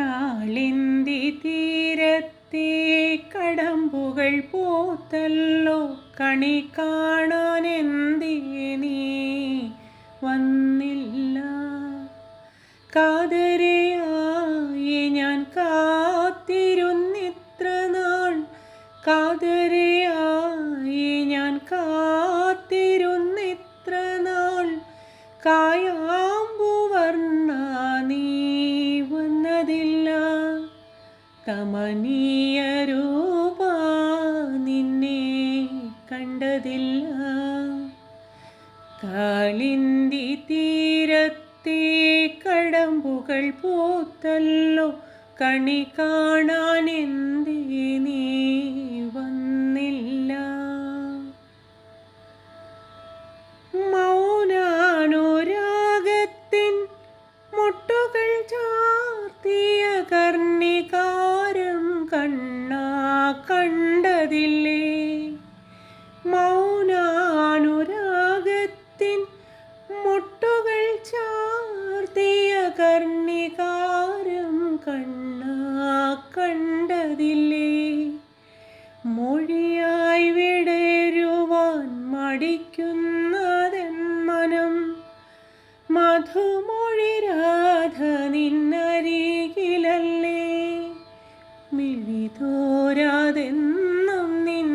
കാളിന്തി തീരത്തെ കടമ്പുകൾ പോത്തല്ലോ. കണി കാണാൻ നീ? വന്നില്ല. കാതരയായി ഞാൻ കാത്തിരുന്നിത്ര നാൾ. കാതരയായി ഞാൻ കാത്തിരുന്നിത്ര നാൾ. കായാമ്പുവർണ കമനീയ രൂപ നിന്നെ കണ്ടതില്ല. കാളിന്തി തീരത്തെ കടമ്പുകൾ പൂത്തല്ലോ. കണി കാണാൻ എന്തേ നീ കണ്ണാ കണ്ടതില്ലേ? മൗനാനുരാഗത്തിൻ മുട്ടുകൾ ചാർത്തിയ കർണികാരം കണ്ണാ കണ്ടതില്ലേ? മൊഴിയായി വിടരുവാൻ മടിക്കുന്നതെൻ മനം മധുമൊഴി മിഴിതോരാതെന്നും നിൻ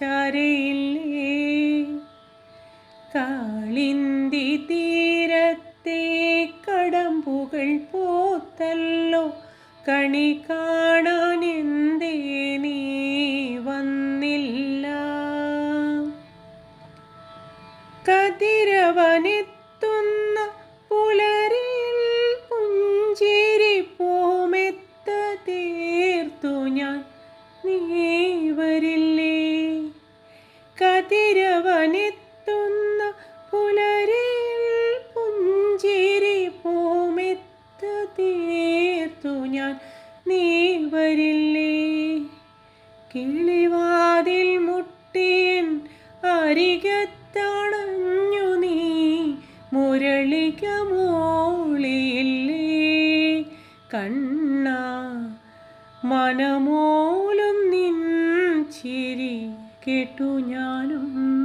ചരയില്ലേ? കാളിന്തി തീരത്തെ കടമ്പുകൾ പോത്തല്ലോ. കണി കാണാൻ എന്തേ നീ വന്നില്ല? കതിരവനെത്തുന്ന നീ വരില്ലേ കതിരവനെത്തുന്ന പുലരിൽ പുഞ്ചിരി പൂമെത്ത തീർത്തു ഞാൻ നീ വരില്ലേ കിളിവാതിൽ മുട്ടിയൻ അരികത്തണഞ്ഞു നീ മുരളിക മോളിയില്ലേ കണ്ണ മനമോലും നിൻ ചിരി കേട്ടു ഞാനും.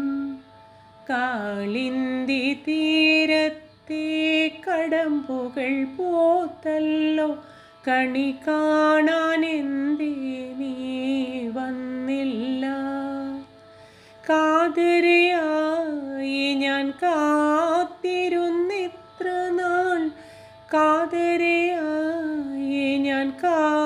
കാളിന്തി തീരത്തെ കടമ്പുകൾ പോത്തല്ലോ. കണി കാണാൻ എന്തേ നീ വന്നില്ല. കാതരയായി ഞാൻ കാത്തിരുന്നിത്ര നാൾ. കാതരയായി ഞാൻ കാത്തിരുന്നിത്ര